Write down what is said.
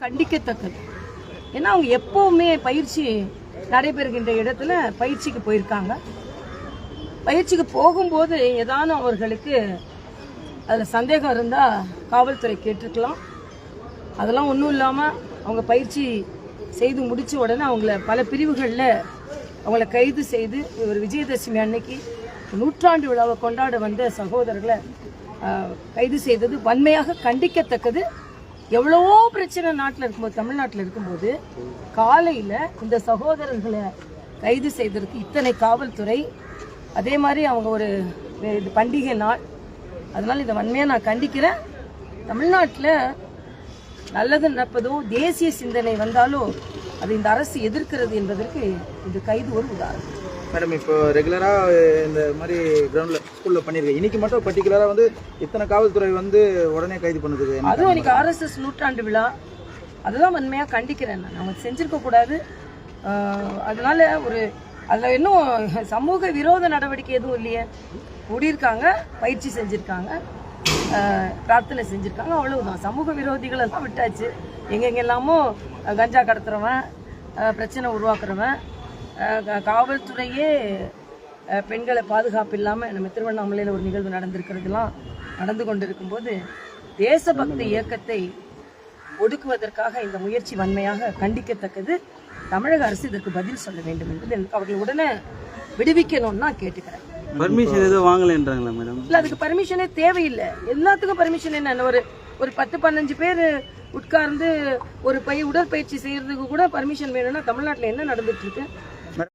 கண்டிக்கத்தக்கது. ஏன்னா அவங்க எப்போவுமே பயிற்சி நடைபெறுகின்ற இடத்துல பயிற்சிக்கு போயிருக்காங்க. பயிற்சிக்கு போகும்போது ஏதானும் அவர்களுக்கு அதில் சந்தேகம் இருந்தால் காவல்துறை கேட்டிருக்கலாம். அதெல்லாம் ஒன்றும் இல்லாமல் அவங்க பயிற்சி செய்து முடித்த உடனே அவங்கள பல பிரிவுகளில் அவங்கள கைது செய்து ஒரு விஜயதசமி அன்னைக்கு நூற்றாண்டு விழாவை கொண்டாட வந்த சகோதரர்களை கைது செய்தது வன்மையாக கண்டிக்கத்தக்கது. எவ்வளவோ பிரச்சனை நாட்டில் இருக்கும்போது தமிழ்நாட்டில் இருக்கும்போது காலையில் இந்த சகோதரர்களை கைது செய்ததற்கு இத்தனை காவல்துறை அதே மாதிரி அவங்க ஒரு இது பண்டிகை நாள். அதனால் இதை வன்மையாக நான் கண்டிக்கிறேன். தமிழ்நாட்டில் நல்லது நடப்பதோ தேசிய சிந்தனை வந்தாலோ அது இந்த அரசு எதிர்க்கிறது என்பதற்கு இது கைது ஒரு உதாரணம். மேடம் இப்போ ரெகுலராக இந்த மாதிரி கிரவுண்டில் ஸ்கூலில் பண்ணியிருக்கேன் இன்னைக்கு மட்டும் பர்டிகுலராக வந்து இத்தனை காவல்துறை வந்து உடனே கைது பண்ணுறதுக்கு என்ன அதுவும் இன்னைக்கு ஆர்எஸ்எஸ் நூற்றாண்டு விழா. அதுதான் வன்மையாக கண்டிக்கிறேன் நான். அவங்க செஞ்சிருக்க கூடாது. ஆஹ் அதனால ஒரு அதில் இன்னும் சமூக விரோத நடவடிக்கை எதுவும் இல்லையே. கூடியிருக்காங்க பயிற்சி செஞ்சுருக்காங்க. பிரார்த்தனை செஞ்சுருக்காங்க. அவ்வளவுதான். சமூக விரோதிகள் எல்லாம் விட்டாச்சு. எங்கெங்கெல்லாமோ கஞ்சா கடத்துறவன் பிரச்சனை உருவாக்குறவன் காவல்துறையே பெண்களை பாதுகாப்பு இல்லாமல் நம்ம திருவண்ணாமலையில் ஒரு நிகழ்வு நடந்திருக்கிறதுலாம் நடந்து கொண்டிருக்கும்போது தேசபக்தி இயக்கத்தை ஒடுக்குவதற்காக இந்த முயற்சி வன்மையாக கண்டிக்கத்தக்கது. தமிழக அரசு இதற்கு பதில் சொல்ல வேண்டும் என்பது எனக்கு அவர்கள் உடனே விடுவிக்கணும்னு நான் கேட்டுக்கிறேன். பர்மிஷன் எதுவும் வாங்கலைன்றாங்களா மேடம் இல்ல அதுக்கு பர்மிஷனே தேவையில்லை. எல்லாத்துக்கும் பர்மிஷன் என்ன? ஒரு ஒரு பத்து பதினஞ்சு பேர் உட்கார்ந்து ஒரு பை உடற்பயிற்சி செய்யறதுக்கு கூட பர்மிஷன் வேணும்னா தமிழ்நாட்டில் என்ன நடந்துட்டு இருக்கு?